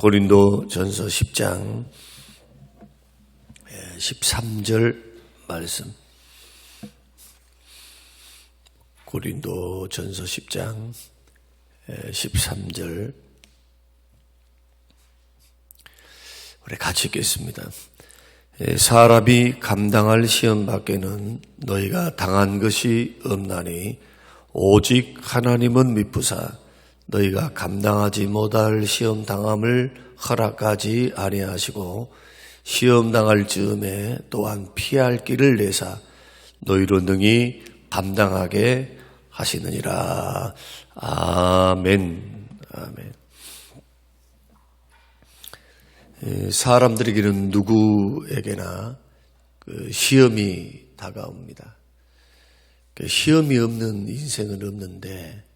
고린도 전서 10장 13절 말씀. 고린도 전서 10장 13절. 우리 같이 읽겠습니다. 사람이 감당할 시험 밖에는 너희가 당한 것이 없나니 오직 하나님은 미쁘사 너희가 감당하지 못할 시험 당함을 허락하지 아니하시고 시험 당할 즈음에 또한 피할 길을 내사 너희로 능히 감당하게 하시느니라. 아멘. 아멘. 사람들에게는 누구에게나 그 시험이 다가옵니다. 그 시험이 없는 인생은 없는데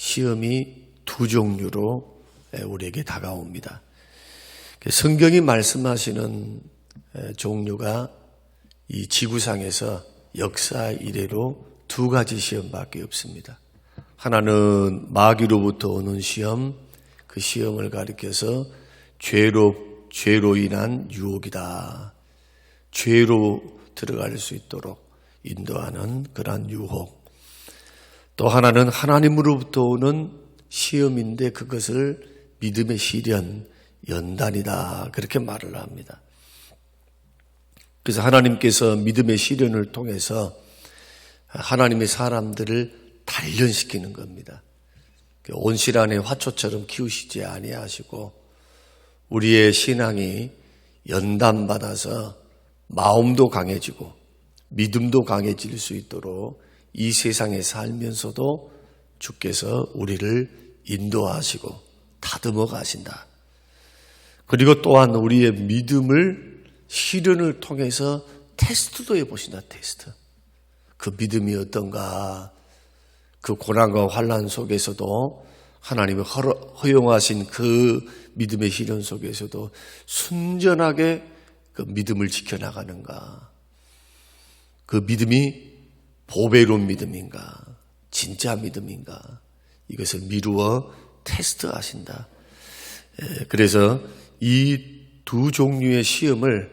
시험이 두 종류로 우리에게 다가옵니다. 그 성경이 말씀하시는 종류가 이 지구상에서 역사 이래로 두 가지 시험밖에 없습니다. 하나는 마귀로부터 오는 시험, 그 시험을 가리켜서 죄로, 죄로 인한 유혹이다. 죄로 들어갈 수 있도록 인도하는 그러한 유혹. 또 하나는 하나님으로부터 오는 시험인데 그것을 믿음의 시련, 연단이다. 그렇게 말을 합니다. 그래서 하나님께서 믿음의 시련을 통해서 하나님의 사람들을 단련시키는 겁니다. 온실안의 화초처럼 키우시지 아니하시고 우리의 신앙이 연단받아서 마음도 강해지고 믿음도 강해질 수 있도록 이 세상에 살면서도 주께서 우리를 인도하시고 다듬어 가신다. 그리고 또한 우리의 믿음을 시련을 통해서 테스트도 해보신다, 테스트. 그 믿음이 어떤가. 그 고난과 환란 속에서도 하나님의 허용하신 그 믿음의 시련 속에서도 순전하게 그 믿음을 지켜나가는가. 그 믿음이 보배로운 믿음인가. 진짜 믿음인가. 이것을 미루어 테스트 하신다. 그래서 이 두 종류의 시험을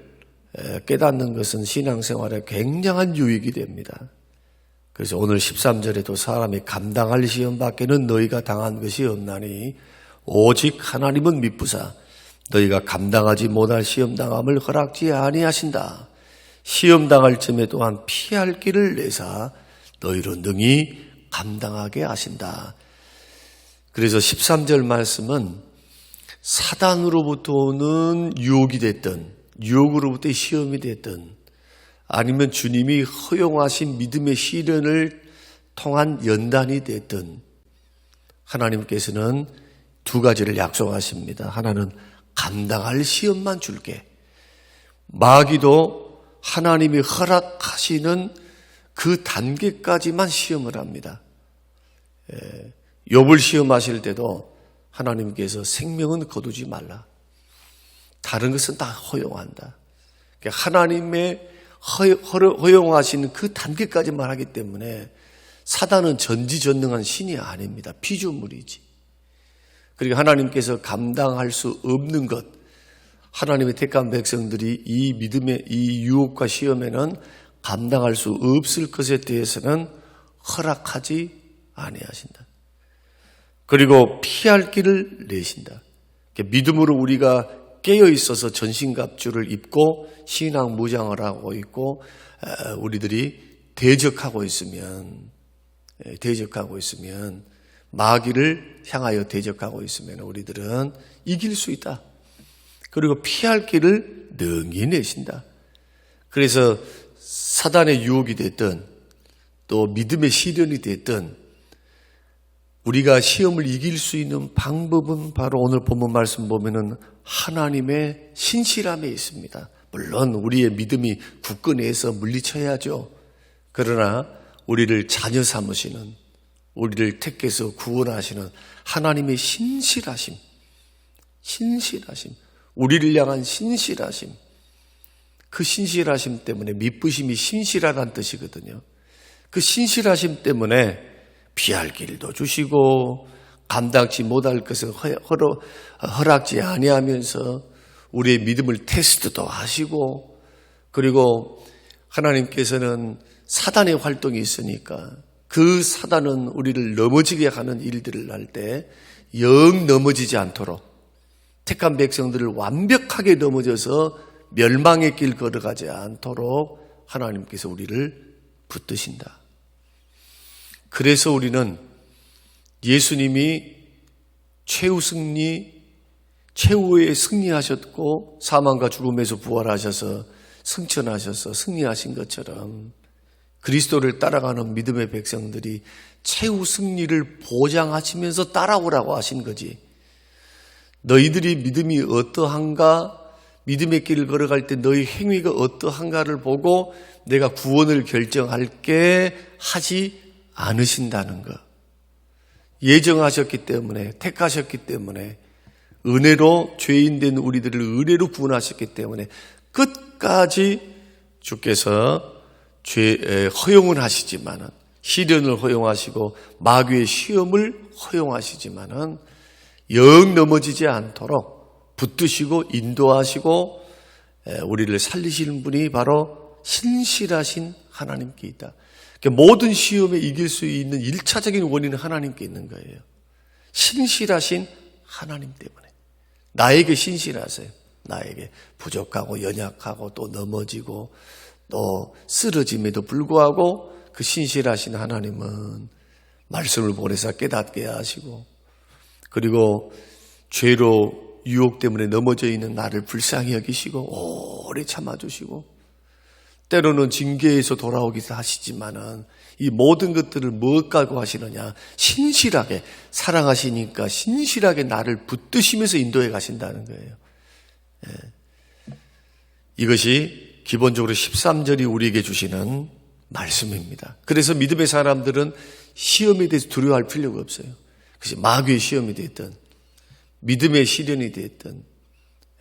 깨닫는 것은 신앙생활에 굉장한 유익이 됩니다. 그래서 오늘 13절에도 사람이 감당할 시험 밖에는 너희가 당한 것이 없나니 오직 하나님은 미쁘사 너희가 감당하지 못할 시험 당함을 허락지 아니하신다. 시험 당할 쯤에 또한 피할 길을 내사 너희로 능히 감당하게 하신다. 그래서 13절 말씀은 사단으로부터 오는 유혹이 됐든 유혹으로부터 시험이 됐든 아니면 주님이 허용하신 믿음의 시련을 통한 연단이 됐든 하나님께서는 두 가지를 약속하십니다. 하나는 감당할 시험만 줄게. 마귀도 하나님이 허락하시는 그 단계까지만 시험을 합니다. 욥을 시험하실 때도 하나님께서 생명은 거두지 말라. 다른 것은 다 허용한다. 그러니까 하나님의 허용하시는 그 단계까지만 하기 때문에 사단은 전지전능한 신이 아닙니다. 피조물이지. 그리고 하나님께서 감당할 수 없는 것, 하나님의 택한 백성들이 이 믿음의 이 유혹과 시험에는 감당할 수 없을 것에 대해서는 허락하지 아니하신다. 그리고 피할 길을 내신다. 믿음으로 우리가 깨어 있어서 전신갑주를 입고 신앙 무장을 하고 있고 우리들이 대적하고 있으면 대적하고 있으면 마귀를 향하여 대적하고 있으면 우리들은 이길 수 있다. 그리고 피할 길을 능히 내신다. 그래서 사단의 유혹이 됐든 또 믿음의 시련이 됐든 우리가 시험을 이길 수 있는 방법은 바로 오늘 본문 말씀 보면은 하나님의 신실함에 있습니다. 물론 우리의 믿음이 굳건해서 물리쳐야죠. 그러나 우리를 자녀 삼으시는 우리를 택해서 구원하시는 하나님의 신실하심, 신실하심, 우리를 향한 신실하심, 그 신실하심 때문에 미쁘심이 신실하다는 뜻이거든요. 그 신실하심 때문에 피할 길도 주시고 감당치 못할 것을 허- 허러- 허락지 아니하면서 우리의 믿음을 테스트도 하시고 그리고 하나님께서는 사단의 활동이 있으니까 그 사단은 우리를 넘어지게 하는 일들을 할 때 영 넘어지지 않도록 택한 백성들을 완벽하게 넘어져서 멸망의 길 걸어가지 않도록 하나님께서 우리를 붙드신다. 그래서 우리는 예수님이 최후 승리, 최후에 승리하셨고 사망과 죽음에서 부활하셔서 승천하셔서 승리하신 것처럼 그리스도를 따라가는 믿음의 백성들이 최후 승리를 보장하시면서 따라오라고 하신 거지. 너희들이 믿음이 어떠한가, 믿음의 길을 걸어갈 때 너희 행위가 어떠한가를 보고 내가 구원을 결정할게 하지 않으신다는 것. 예정하셨기 때문에, 택하셨기 때문에, 은혜로 죄인된 우리들을 은혜로 구원하셨기 때문에 끝까지 주께서 죄, 에, 허용을 하시지만은, 시련을 허용하시고, 마귀의 시험을 허용하시지만은, 영 넘어지지 않도록 붙드시고 인도하시고 에, 우리를 살리시는 분이 바로 신실하신 하나님께 있다. 그러니까 모든 시험에 이길 수 있는 일차적인 원인은 하나님께 있는 거예요. 신실하신 하나님 때문에. 나에게 신실하세요. 나에게 부족하고 연약하고 또 넘어지고 또 쓰러짐에도 불구하고 그 신실하신 하나님은 말씀을 보내서 깨닫게 하시고 그리고 죄로 유혹 때문에 넘어져 있는 나를 불쌍히 여기시고 오래 참아주시고 때로는 징계에서 돌아오기도 하시지만은 이 모든 것들을 무엇 가고 하시느냐 신실하게 사랑하시니까 신실하게 나를 붙드시면서 인도해 가신다는 거예요. 예. 이것이 기본적으로 13절이 우리에게 주시는 말씀입니다. 그래서 믿음의 사람들은 시험에 대해서 두려워할 필요가 없어요. 그것이 마귀의 시험이 됐든 믿음의 시련이 됐든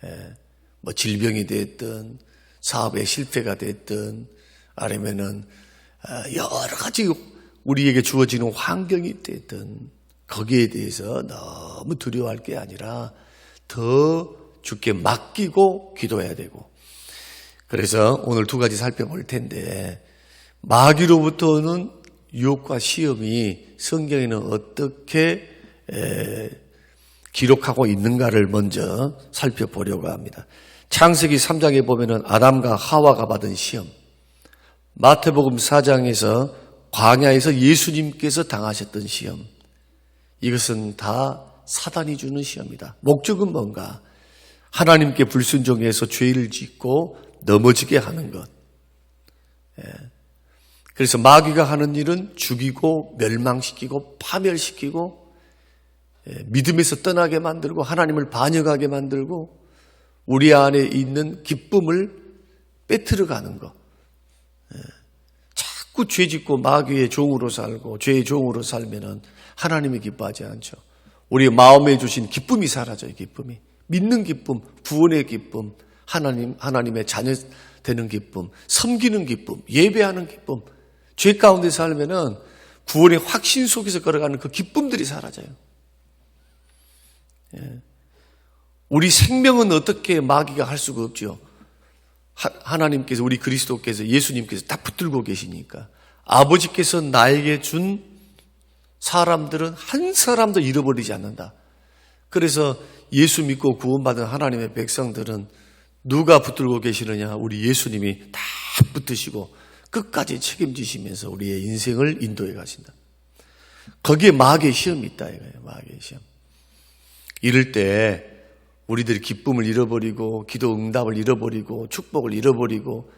예, 뭐 질병이 됐든 사업의 실패가 됐든 아니면은 아, 여러 가지 우리에게 주어지는 환경이 됐든 거기에 대해서 너무 두려워할 게 아니라 더 주께 맡기고 기도해야 되고. 그래서 오늘 두 가지 살펴볼 텐데 마귀로부터는 유혹과 시험이 성경에는 어떻게 에, 기록하고 있는가를 먼저 살펴보려고 합니다. 창세기 3장에 보면은 아담과 하와가 받은 시험, 마태복음 4장에서 광야에서 예수님께서 당하셨던 시험, 이것은 다 사단이 주는 시험이다. 목적은 뭔가? 하나님께 불순종해서 죄를 짓고 넘어지게 하는 것. 예. 그래서 마귀가 하는 일은 죽이고 멸망시키고 파멸시키고 예, 믿음에서 떠나게 만들고 하나님을 반역하게 만들고 우리 안에 있는 기쁨을 빼뜨려 가는 것. 예, 자꾸 죄 짓고 마귀의 종으로 살고 죄의 종으로 살면은 하나님이 기뻐하지 않죠. 우리 마음에 주신 기쁨이 사라져요, 기쁨이. 믿는 기쁨, 구원의 기쁨, 하나님, 하나님의 자녀 되는 기쁨, 섬기는 기쁨, 예배하는 기쁨. 죄 가운데 살면은 구원의 확신 속에서 걸어가는 그 기쁨들이 사라져요. 예. 우리 생명은 어떻게 마귀가 할 수가 없죠. 하, 나님께서 우리 그리스도께서 예수님께서 다 붙들고 계시니까 아버지께서 나에게 준 사람들은 한 사람도 잃어버리지 않는다. 그래서 예수 믿고 구원받은 하나님의 백성들은 누가 붙들고 계시느냐? 우리 예수님이 다 붙드시고 끝까지 책임지시면서 우리의 인생을 인도해 가신다. 거기에 마귀의 시험이 있다 이거예요. 마귀의 시험. 이럴 때 우리들이 기쁨을 잃어버리고 기도 응답을 잃어버리고 축복을 잃어버리고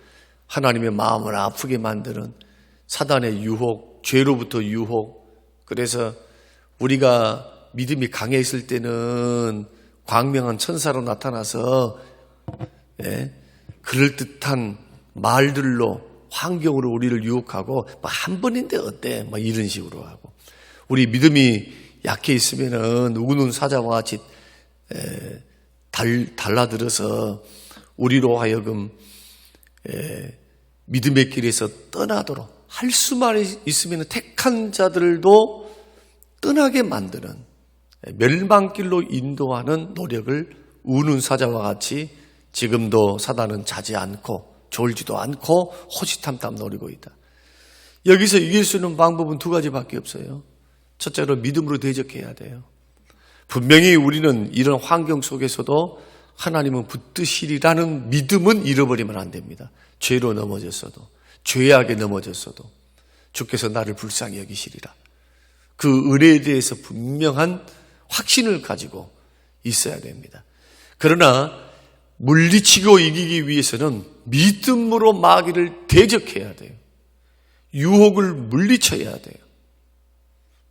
하나님의 마음을 아프게 만드는 사단의 유혹, 죄로부터 유혹. 그래서 우리가 믿음이 강해 있을 때는 광명한 천사로 나타나서 예, 그럴듯한 말들로 환경으로 우리를 유혹하고 뭐 한 번인데 어때? 뭐 이런 식으로 하고 우리 믿음이 약해 있으면은 우는 사자와 같이 에, 달, 달라들어서 우리로 하여금 에, 믿음의 길에서 떠나도록 할 수만 있으면 택한 자들도 떠나게 만드는 멸망길로 인도하는 노력을 우는 사자와 같이 지금도 사단은 자지 않고 졸지도 않고 호시탐탐 노리고 있다. 여기서 이길 수 있는 방법은 두 가지밖에 없어요. 첫째로 믿음으로 대적해야 돼요. 분명히 우리는 이런 환경 속에서도 하나님은 붙드시리라는 믿음은 잃어버리면 안 됩니다. 죄로 넘어졌어도, 죄악에 넘어졌어도 주께서 나를 불쌍히 여기시리라. 그 은혜에 대해서 분명한 확신을 가지고 있어야 됩니다. 그러나 물리치고 이기기 위해서는 믿음으로 마귀를 대적해야 돼요. 유혹을 물리쳐야 돼요.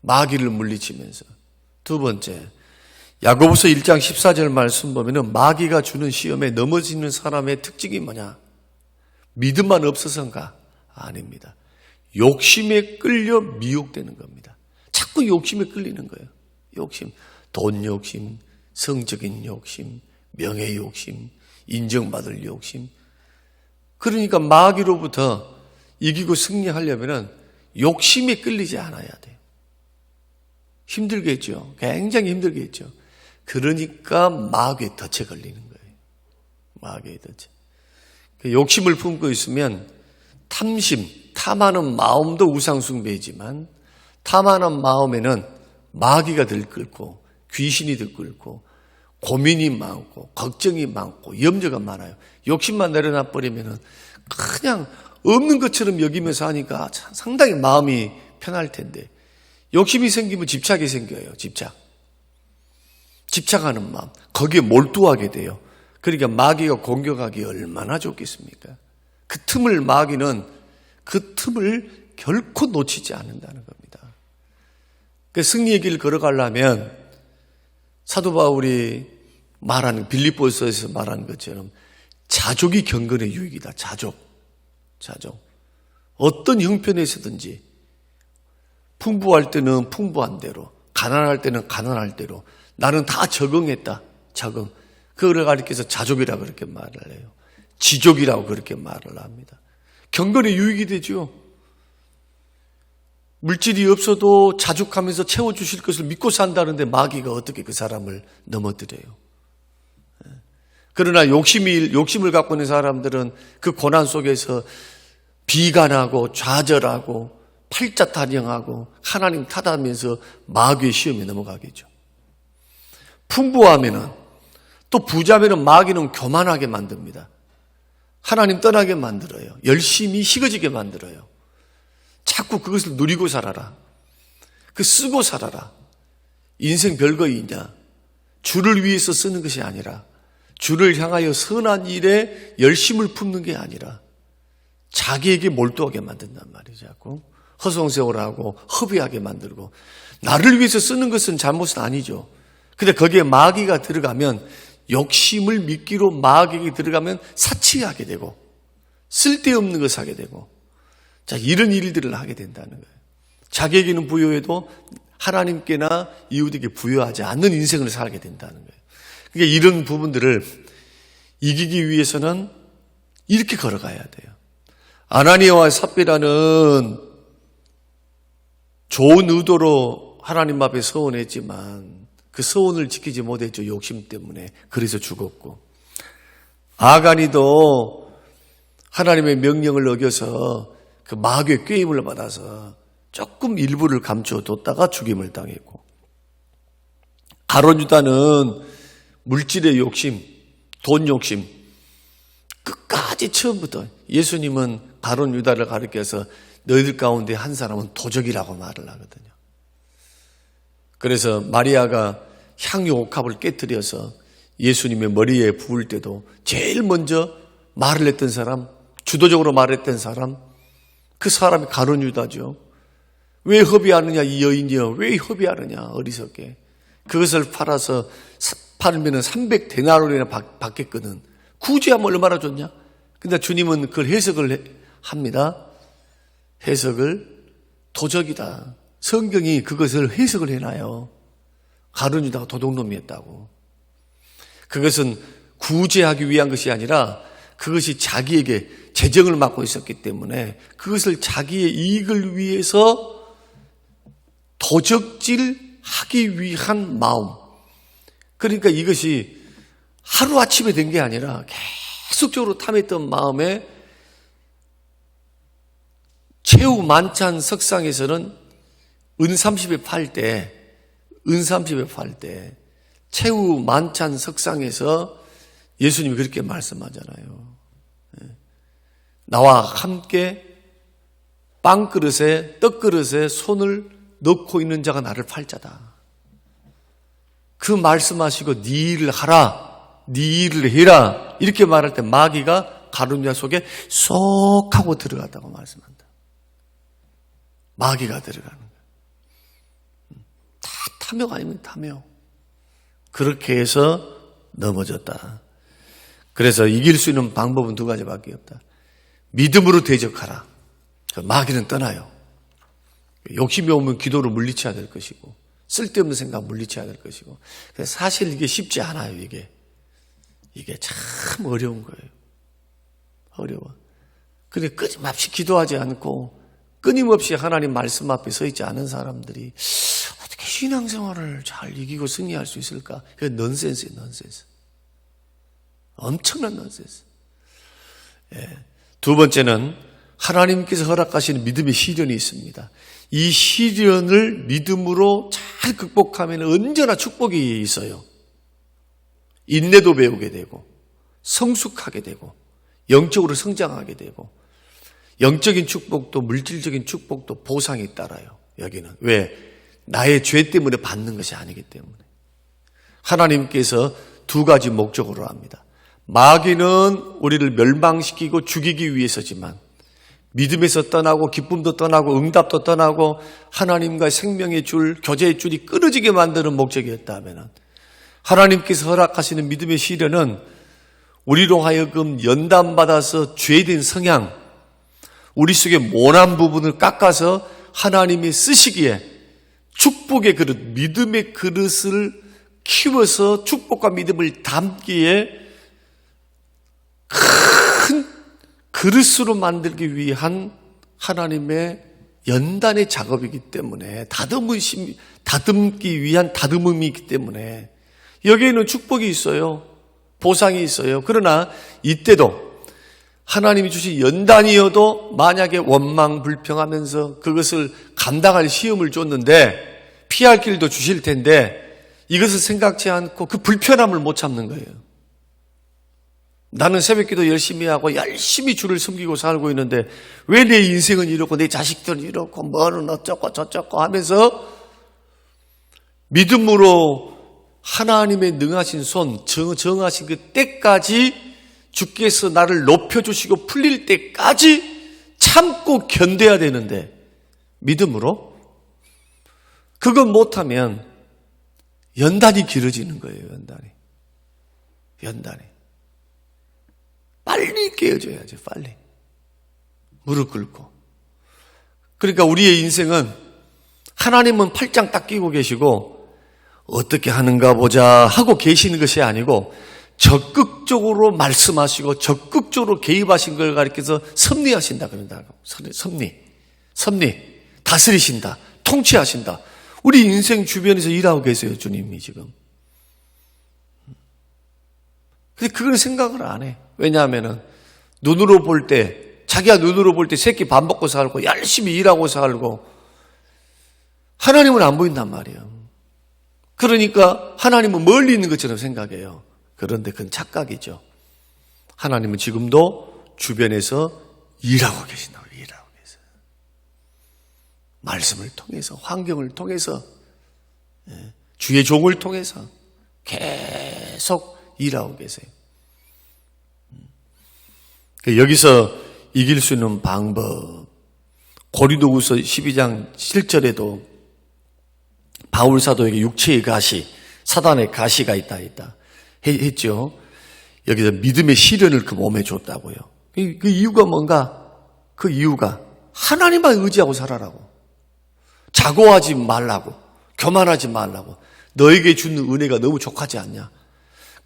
마귀를 물리치면서. 두 번째, 야고보서 1장 14절 말씀 보면은 마귀가 주는 시험에 넘어지는 사람의 특징이 뭐냐? 믿음만 없어서인가? 아닙니다. 욕심에 끌려 미혹되는 겁니다. 자꾸 욕심에 끌리는 거예요. 욕심. 돈 욕심, 성적인 욕심, 명예 욕심, 인정받을 욕심. 그러니까 마귀로부터 이기고 승리하려면은 욕심에 끌리지 않아야 돼요. 힘들겠죠. 굉장히 힘들겠죠. 그러니까 마귀에 덫에 걸리는 거예요. 마귀의 덫에. 그 욕심을 품고 있으면 탐심, 탐하는 마음도 우상숭배이지만 탐하는 마음에는 마귀가 들끓고 귀신이 들끓고 고민이 많고 걱정이 많고 염려가 많아요. 욕심만 내려놔 버리면은 그냥 없는 것처럼 여기면서 하니까 상당히 마음이 편할 텐데 욕심이 생기면 집착이 생겨요. 집착. 집착하는 마음. 거기에 몰두하게 돼요. 그러니까 마귀가 공격하기 얼마나 좋겠습니까? 그 틈을 마귀는 그 틈을 결코 놓치지 않는다는 겁니다. 그 승리의 길 걸어가려면 사도 바울이 말하는 빌립보서에서 말하는 것처럼 자족이 경건의 유익이다. 자족. 자족. 어떤 형편에서든지 풍부할 때는 풍부한 대로, 가난할 때는 가난할 대로 나는 다 적응했다. 적응. 그거를 가리켜서 자족이라고 그렇게 말을 해요. 지족이라고 그렇게 말을 합니다. 경건의 유익이 되죠. 물질이 없어도 자족하면서 채워주실 것을 믿고 산다는데 마귀가 어떻게 그 사람을 넘어뜨려요. 그러나 욕심이, 욕심을 갖고 있는 사람들은 그 고난 속에서 비관하고 좌절하고 팔자 타령하고 하나님 탓하면서 마귀의 시험에 넘어가겠죠. 풍부하면은 또 부자면은 마귀는 교만하게 만듭니다. 하나님 떠나게 만들어요. 열심히 식어지게 만들어요. 자꾸 그것을 누리고 살아라. 그 쓰고 살아라. 인생 별거 있냐? 주를 위해서 쓰는 것이 아니라 주를 향하여 선한 일에 열심을 품는 게 아니라 자기에게 몰두하게 만든단 말이죠. 자꾸 허송세월 하고 허비하게 만들고 나를 위해서 쓰는 것은 잘못은 아니죠. 근데 거기에 마귀가 들어가면 욕심을 믿기로 마귀가 들어가면 사치하게 되고 쓸데없는 것을 하게 되고 자 이런 일들을 하게 된다는 거예요. 자기에게는 부여해도 하나님께나 이웃에게 부여하지 않는 인생을 살게 된다는 거예요. 그러니까 이런 부분들을 이기기 위해서는 이렇게 걸어가야 돼요. 아나니아와 삽비라는 좋은 의도로 하나님 앞에 서원했지만 그 서원을 지키지 못했죠. 욕심 때문에. 그래서 죽었고. 아간이도 하나님의 명령을 어겨서 그 마귀의 꾀임을 받아서 조금 일부를 감춰뒀다가 죽임을 당했고. 가론 유다는 물질의 욕심, 돈 욕심, 끝까지 처음부터 예수님은 가론 유다를 가리켜서 너희들 가운데 한 사람은 도적이라고 말을 하거든요. 그래서 마리아가 향유 옥합을 깨뜨려서 예수님의 머리에 부을 때도 제일 먼저 말을 했던 사람, 주도적으로 말했던 사람, 그 사람이 가론 유다죠. 왜 허비하느냐 이 여인이여 왜 허비하느냐 어리석게 그것을 팔아서 팔면은 300 데나로나 받겠거든. 굳이 하면 얼마나 좋냐? 근데 주님은 그걸 해석을 합니다. 해석을 도적이다. 성경이 그것을 해석을 해놔요. 가룟유다가 도둑놈이었다고. 그것은 구제하기 위한 것이 아니라 그것이 자기에게 재정을 맡고 있었기 때문에 그것을 자기의 이익을 위해서 도적질 하기 위한 마음. 그러니까 이것이 하루아침에 된 게 아니라 계속적으로 탐했던 마음에 최후 만찬 석상에서는 은 30에 팔 때, 은 30에 팔 때, 최후 만찬 석상에서 예수님이 그렇게 말씀하잖아요. 예. 나와 함께 빵그릇에, 떡그릇에 손을 넣고 있는 자가 나를 팔자다. 그 말씀하시고 네 일을 하라. 네 일을 해라. 이렇게 말할 때 마귀가 가룟자 속에 쏙 하고 들어갔다고 말씀한다. 마귀가 들어가는 거야. 다 탐욕 아니면 탐욕. 그렇게 해서 넘어졌다. 그래서 이길 수 있는 방법은 두 가지밖에 없다. 믿음으로 대적하라. 마귀는 떠나요. 욕심이 오면 기도를 물리쳐야 될 것이고 쓸데없는 생각 물리쳐야 될 것이고 사실 이게 쉽지 않아요. 이게 이게 참 어려운 거예요. 어려워. 근데 끊임없이 기도하지 않고 끊임없이 하나님 말씀 앞에 서 있지 않은 사람들이 어떻게 신앙생활을 잘 이기고 승리할 수 있을까? 그게 넌센스예요, 넌센스. 엄청난 넌센스. 예. 두 번째는 하나님께서 허락하시는 믿음의 시련이 있습니다. 이 시련을 믿음으로 잘 극복하면 언제나 축복이 있어요. 인내도 배우게 되고, 성숙하게 되고, 영적으로 성장하게 되고, 영적인 축복도 물질적인 축복도 보상이 따라요. 여기는. 왜? 나의 죄 때문에 받는 것이 아니기 때문에. 하나님께서 두 가지 목적으로 합니다. 마귀는 우리를 멸망시키고 죽이기 위해서지만 믿음에서 떠나고 기쁨도 떠나고 응답도 떠나고 하나님과 생명의 줄, 교제의 줄이 끊어지게 만드는 목적이었다면 하나님께서 허락하시는 믿음의 시련은 우리로 하여금 연단받아서 죄된 성향, 우리 속의 모난 부분을 깎아서 하나님이 쓰시기에 축복의 그릇, 믿음의 그릇을 키워서 축복과 믿음을 담기에 큰 그릇으로 만들기 위한 하나님의 연단의 작업이기 때문에 다듬으심, 다듬기 위한 다듬음이기 때문에 여기에는 축복이 있어요. 보상이 있어요. 그러나 이때도 하나님이 주신 연단이어도 만약에 원망 불평하면서 그것을 감당할 시험을 줬는데 피할 길도 주실 텐데 이것을 생각지 않고 그 불편함을 못 참는 거예요. 나는 새벽기도 열심히 하고 열심히 주를 섬기고 살고 있는데 왜 내 인생은 이렇고 내 자식들은 이렇고 뭐는 어쩌고 저쩌고 하면서 믿음으로 하나님의 능하신 손, 정, 정하신 그 때까지 주께서 나를 높여주시고 풀릴 때까지 참고 견뎌야 되는데 믿음으로 그건 못하면 연단이 길어지는 거예요. 연단이. 연단이. 빨리 깨어져야죠. 빨리. 무릎 꿇고. 그러니까 우리의 인생은 하나님은 팔짱 딱 끼고 계시고 어떻게 하는가 보자 하고 계시는 것이 아니고 적극적으로 말씀하시고 적극적으로 개입하신 걸 가리켜서 섭리하신다 그런다고. 섭리. 섭리. 다스리신다. 통치하신다. 우리 인생 주변에서 일하고 계세요, 주님이 지금. 근데 그걸 생각을 안 해. 왜냐하면은 눈으로 볼 때, 자기가 눈으로 볼 때 새끼 밥 먹고 살고 열심히 일하고 살고 하나님은 안 보인단 말이에요. 그러니까 하나님은 멀리 있는 것처럼 생각해요. 그런데 그건 착각이죠. 하나님은 지금도 주변에서 일하고 계신다고 일하고 계세요. 말씀을 통해서 환경을 통해서 예, 주의 종을 통해서 계속 일하고 계세요. 그 여기서 이길 수 있는 방법 고리도후서 12장 7절에도 바울 사도에게 육체의 가시, 사단의 가시가 있다 있다 했죠. 여기서 믿음의 시련을 그 몸에 줬다고요. 그, 그 이유가 뭔가? 그 이유가 하나님만 의지하고 살아라고. 자고하지 말라고. 교만하지 말라고. 너에게 주는 은혜가 너무 족하지 않냐?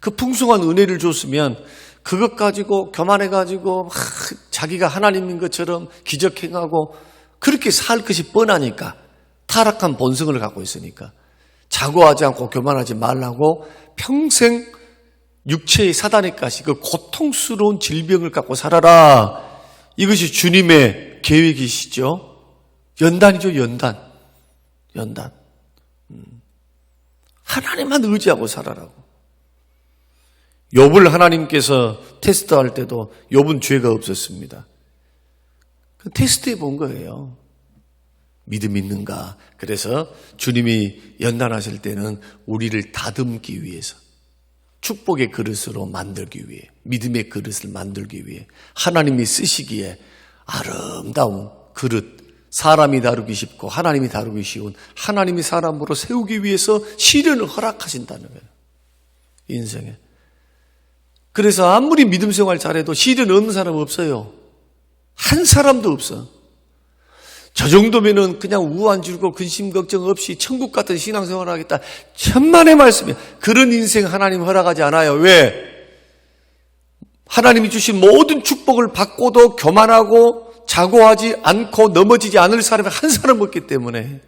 그 풍성한 은혜를 줬으면 그것 가지고 교만해 가지고 자기가 하나님인 것처럼 기적행하고 그렇게 살 것이 뻔하니까 타락한 본성을 갖고 있으니까 자고하지 않고 교만하지 말라고 평생 육체의 사단에까지 그 고통스러운 질병을 갖고 살아라. 이것이 주님의 계획이시죠. 연단이죠, 연단. 연단. 음. 하나님만 의지하고 살아라고. 욥을 하나님께서 테스트할 때도 욥은 죄가 없었습니다. 그 테스트해 본 거예요. 믿음 있는가? 그래서 주님이 연단하실 때는 우리를 다듬기 위해서 축복의 그릇으로 만들기 위해 믿음의 그릇을 만들기 위해 하나님이 쓰시기에 아름다운 그릇 사람이 다루기 쉽고 하나님이 다루기 쉬운 하나님이 사람으로 세우기 위해서 시련을 허락하신다는 거예요. 인생에. 그래서 아무리 믿음 생활 잘해도 시련 없는 사람 없어요. 한 사람도 없어. 저 정도면은 그냥 우환줄고 근심 걱정 없이 천국 같은 신앙생활 을 하겠다. 천만의 말씀이야. 그런 인생 하나님 허락하지 않아요. 왜? 하나님이 주신 모든 축복을 받고도 교만하고 자고하지 않고 넘어지지 않을 사람이 한 사람 없기 때문에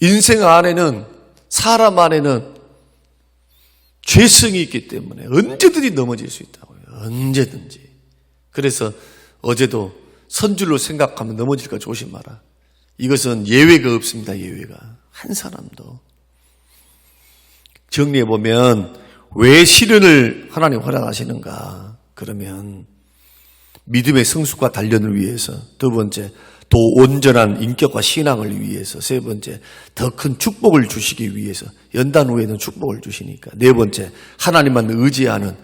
인생 안에는 사람 안에는 죄성이 있기 때문에 언제든지 넘어질 수 있다고요. 언제든지. 그래서 어제도 선줄로 생각하면 넘어질까 조심하라. 이것은 예외가 없습니다. 예외가. 한 사람도. 정리해 보면 왜 시련을 하나님 허락하시는가? 그러면 믿음의 성숙과 단련을 위해서 두 번째 또 온전한 인격과 신앙을 위해서 세 번째 더 큰 축복을 주시기 위해서 연단 후에는 축복을 주시니까 네 번째 하나님만 의지하는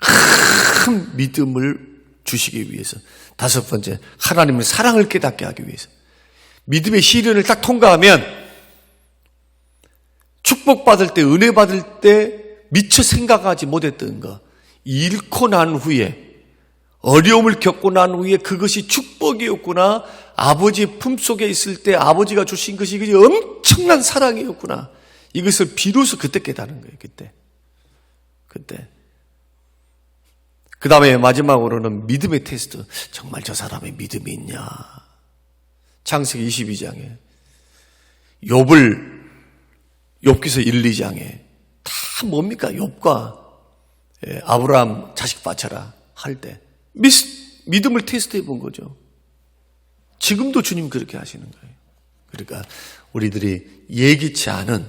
큰 믿음을 주시기 위해서 다섯 번째 하나님의 사랑을 깨닫게 하기 위해서 믿음의 시련을 딱 통과하면 축복받을 때 은혜 받을 때 미처 생각하지 못했던 거 잃고 난 후에 어려움을 겪고 난 후에 그것이 축복이었구나. 아버지 품속에 있을 때 아버지가 주신 것이 엄청난 사랑이었구나. 이것을 비로소 그때 깨달은 거예요. 그때. 그때. 그 다음에 마지막으로는 믿음의 테스트. 정말 저 사람의 믿음이 있냐. 창세기 22장에. 욥을, 욥기서 1, 2장에. 다 뭡니까? 욥과 예, 아브라함 자식 바쳐라 할 때. 믿음을 테스트해 본 거죠. 지금도 주님 그렇게 하시는 거예요. 그러니까 우리들이 예기치 않은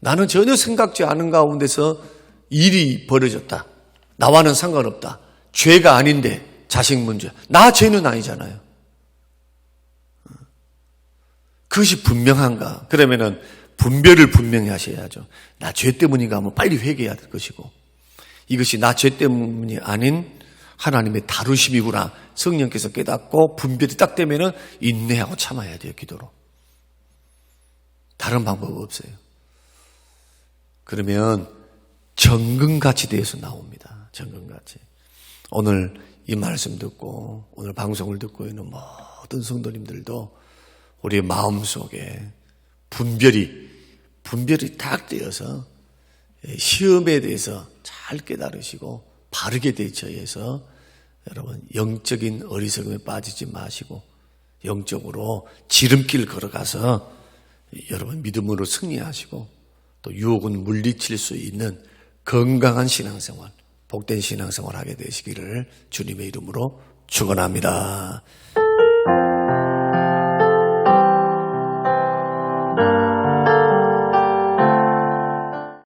나는 전혀 생각지 않은 가운데서 일이 벌어졌다. 나와는 상관없다. 죄가 아닌데 자식 문제. 나 죄는 아니잖아요. 그것이 분명한가? 그러면은 분별을 분명히 하셔야죠. 나 죄 때문인가 하면 빨리 회개해야 될 것이고 이것이 나 죄 때문이 아닌 하나님의 다루심이구나. 성령께서 깨닫고 분별이 딱 되면은 인내하고 참아야 돼요, 기도로. 다른 방법 없어요. 그러면 정금같이 대해서 나옵니다. 정금같이. 오늘 이 말씀 듣고 오늘 방송을 듣고 있는 모든 성도님들도 우리 마음속에 분별이 분별이 딱 되어서 시험에 대해서 잘 깨달으시고 바르게 대처해서 여러분 영적인 어리석음에 빠지지 마시고 영적으로 지름길 걸어가서 여러분 믿음으로 승리하시고 또 유혹은 물리칠 수 있는 건강한 신앙생활, 복된 신앙생활 하게 되시기를 주님의 이름으로 축원합니다.